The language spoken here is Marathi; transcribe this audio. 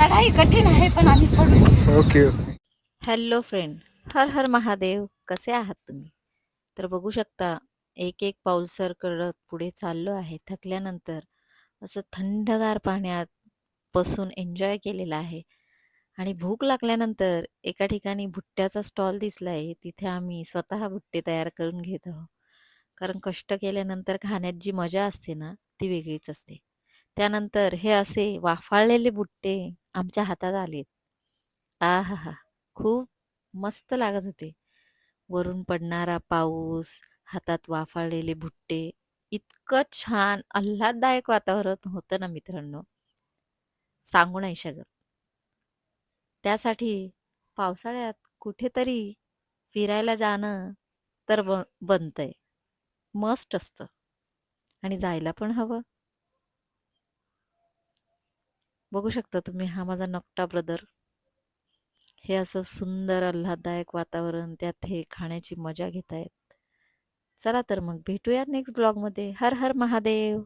चढाई कठीण आहे पण आम्ही चढू. Okay okay. हॅलो फ्रेंड हर हर महादेव कसे आहात तुम्ही? तर बघू शकता एक एक पाऊल सर करत पुढे चाललो आहे. थकल्यानंतर असं थंडगार पाण्यात बसून एन्जॉय केलेला आहे. आणि भूक लागल्यानंतर एका ठिकाणी भुट्ट्याचा स्टॉल दिसला आहे तिथे आम्ही स्वतः भुट्टे तयार करून घेत आहोत. कारण कष्ट केल्यानंतर खाण्यात जी मजा असते ना ती वेगळीच असते. त्यानंतर हे असे वाफाळलेले भुट्टे आमच्या हातात आलेत. आ हा हा खूप मस्त लागत होते. वरून पडणारा पाऊस हातात वाफाळलेले भुट्टे इतकं छान आल्हाददायक वातावरण होतं ना मित्रांनो. सांगू नाही शकत. त्यासाठी पावसाळ्यात कुठेतरी फिरायला जाणं तर ब बनतंय. मस्ट असतं. आणि जायला पण हवं. बघू शकता तुम्ही हा माझा नकटा ब्रदर हे असं सुंदर आल्हाददायक वातावरण त्यात हे खाण्याची मजा घेत आहेत चला तर मग भेटूया नेक्स्ट ब्लॉगमध्ये हर हर महादेव!